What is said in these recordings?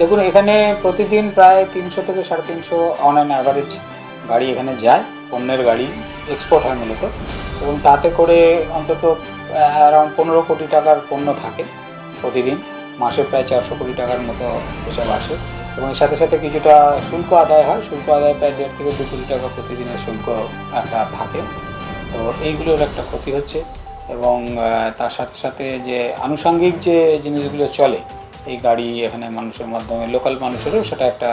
দেখুন, এখানে প্রতিদিন প্রায় তিনশো থেকে সাড়ে তিনশো অন অ্যান অ্যাভারেজ গাড়ি এখানে যায় পণ্যের গাড়ি এক্সপোর্ট হয় মূলত। এবং তাতে করে অন্তত অ্যারাউন্ড পনেরো কোটি টাকার পণ্য থাকে প্রতিদিন। মাসে প্রায় চারশো কোটি টাকার মতো হিসাব আসে। এবং এর সাথে সাথে কিছুটা শুল্ক আদায় হয়। শুল্ক আদায় প্রায় দেড় থেকে দু কোটি টাকা প্রতিদিনের শুল্ক একটা থাকে। তো এইগুলোর একটা ক্ষতি হচ্ছে। এবং তার সাথে সাথে যে আনুষঙ্গিক যে জিনিসগুলো চলে এই গাড়ি এখানে মানুষের মাধ্যমে লোকাল মানুষেরও সেটা একটা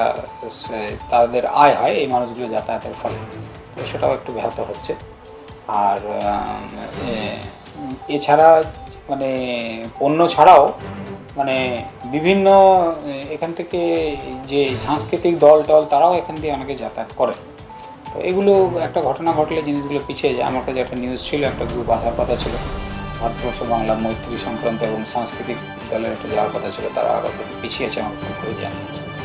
তাদের আয় হয় এই মানুষগুলো যাতায়াতের ফলে। তো সেটাও একটু ব্যাহত হচ্ছে। আর এছাড়া মানে পণ্য ছাড়াও মানে বিভিন্ন, এখান থেকে যে সাংস্কৃতিক দল টল তারাও এখান দিয়ে অনেকে যাতায়াত করে। তো এগুলো একটা ঘটনা ঘটলে জিনিসগুলো পিছিয়ে যায়। আমার কাছে একটা নিউজ ছিল, একটা গ্রুপ আসার কথা ছিল। ভারতবর্ষ, বাংলা, মৈত্রী সংক্রান্ত এবং সাংস্কৃতিক বিদ্যালয়ে একটা যাওয়ার কথা ছিল, তারা আগত পিছিয়েছে আমাকে ফোন করে জানিয়েছে।